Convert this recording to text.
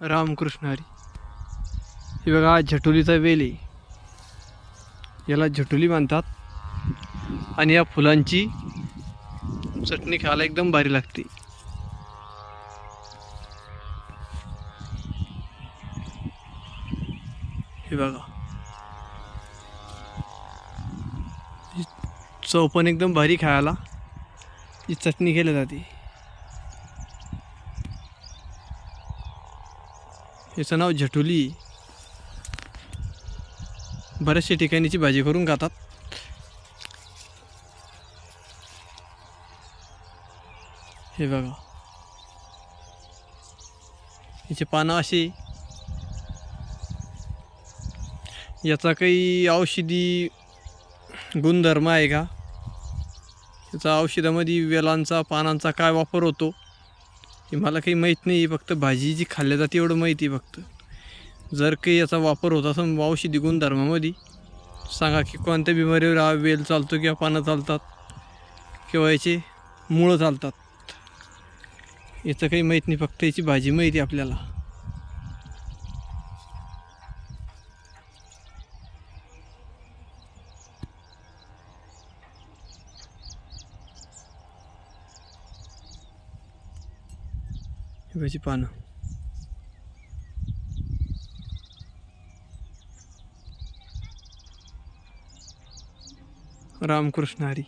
रामकृष्ण हरी. हे बघा झटुलीचा वेल आहे. याला झटुली म्हणतात. आणि या फुलांची चटणी खायला एकदम भारी लागते. हे बघा. ही चव पण एकदम भारी खायला. ही चटणी केली जाते. याचं नाव झटुली. बऱ्याचशा ठिकाणीची भाजी करून खातात. हे बघा. याचे पानं अशी याचा काही औषधी गुणधर्म आहे का? याचा औषधामध्ये वेलांचा पानांचा काय वापर होतो? मला काही माहीत नाही फक्त भाजी जी खाल्ल्या जाते एवढं माहिती आहे फक्त. जर काही याचा वापर होत असेल औषधी गुणधर्मामध्ये सांगा की कोणत्या बिमारीवर हा वेल चालतो किंवा पानं चालतात किंवा याचे मुळं चालतात. याचं काही माहीत नाही फक्त याची भाजी माहिती आहे आपल्याला. हे पानं रामकृष्ण हरी